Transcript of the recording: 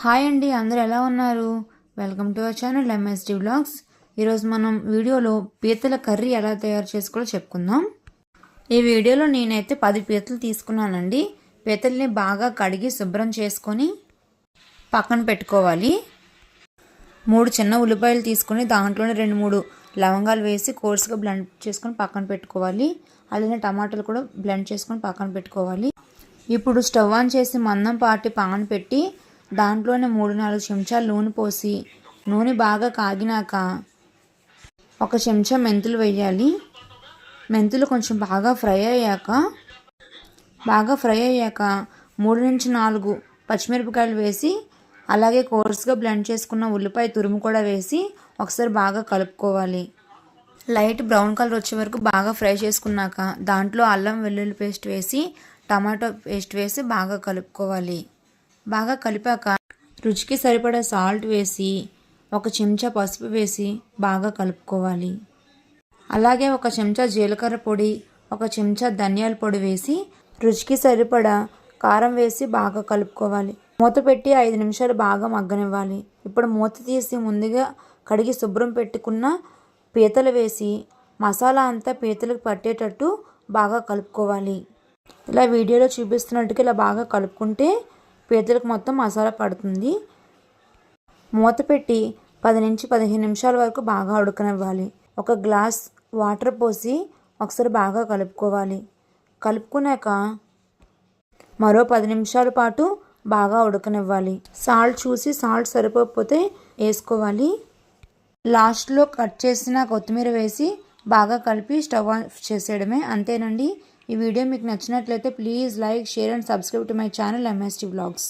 Hi అండి అందరూ ఎలా ఉన్నారు? Welcome to our channel MSD blogs ఈరోజు మనం వీడియోలో పీతల కర్రీ ఎలా తయారు చేసుకోవాలో చెప్పుకుందాం. ఈ వీడియోలో నేనైతే పది పీతలు తీసుకున్నానండి. పీతల్ని బాగా కడిగి శుభ్రం చేసుకొని పక్కన పెట్టుకోవాలి. మూడు చిన్న ఉల్లిపాయలు తీసుకొని దాంట్లోనే రెండు మూడు లవంగాలు వేసి కోర్సుగా బ్లెండ్ చేసుకొని పక్కన పెట్టుకోవాలి. అలానే టమాటాలు కూడా బ్లెండ్ చేసుకొని పక్కన పెట్టుకోవాలి. ఇప్పుడు స్టవ్ ఆన్ చేసి మందం పాటి పాన్ పెట్టి దాంట్లోనే మూడు నాలుగు చెంచాలు నూనె పోసి నూనె బాగా కాగినాక ఒక చెంచా మెంతులు వేయాలి. మెంతులు కొంచెం బాగా ఫ్రై అయ్యాక బాగా ఫ్రై అయ్యాక మూడు నుంచి నాలుగు పచ్చిమిరపకాయలు వేసి అలాగే కోర్స్గా బ్లెండ్ చేసుకున్న ఉల్లిపాయ తురుము కూడా వేసి ఒకసారి బాగా కలుపుకోవాలి. లైట్ బ్రౌన్ కలర్ వచ్చే వరకు బాగా ఫ్రై చేసుకున్నాక దాంట్లో అల్లం వెల్లుల్లి పేస్ట్ వేసి టమాటో పేస్ట్ వేసి బాగా కలుపుకోవాలి. బాగా కలిపాక రుచికి సరిపడా సాల్ట్ వేసి ఒక చెంచా పసుపు వేసి బాగా కలుపుకోవాలి. అలాగే ఒక చెంచా జీలకర్ర పొడి ఒక చెంచా ధనియాల పొడి వేసి రుచికి సరిపడా కారం వేసి బాగా కలుపుకోవాలి. మూత పెట్టి ఐదు నిమిషాలు బాగా మగ్గనివ్వాలి. ఇప్పుడు మూత తీసి ముందుగా కడిగి శుభ్రం పెట్టుకున్న పీతలు వేసి మసాలా అంతా పీతలకు పట్టేటట్టు బాగా కలుపుకోవాలి. ఇలా వీడియోలో చూపిస్తున్నట్టుగా ఇలా బాగా కలుపుకుంటే పీతలకు మొత్తం మసాలా పడుతుంది. మూత పెట్టి పది నుంచి పదిహేను నిమిషాల వరకు బాగా ఉడకనివ్వాలి. ఒక గ్లాస్ వాటర్ పోసి ఒకసారి బాగా కలుపుకోవాలి. కలుపుకున్నాక మరో పది నిమిషాల పాటు బాగా ఉడకనివ్వాలి. సాల్ట్ చూసి సాల్ట్ సరిపోకపోతే వేసుకోవాలి. లాస్ట్లో కట్ చేసిన కొత్తిమీర వేసి బాగా కలిపి స్టవ్ ఆఫ్ చేసేయడమే. అంతేనండి. ఈ వీడియో మీకు నచ్చినట్లయితే please like share and subscribe to my channel MST blogs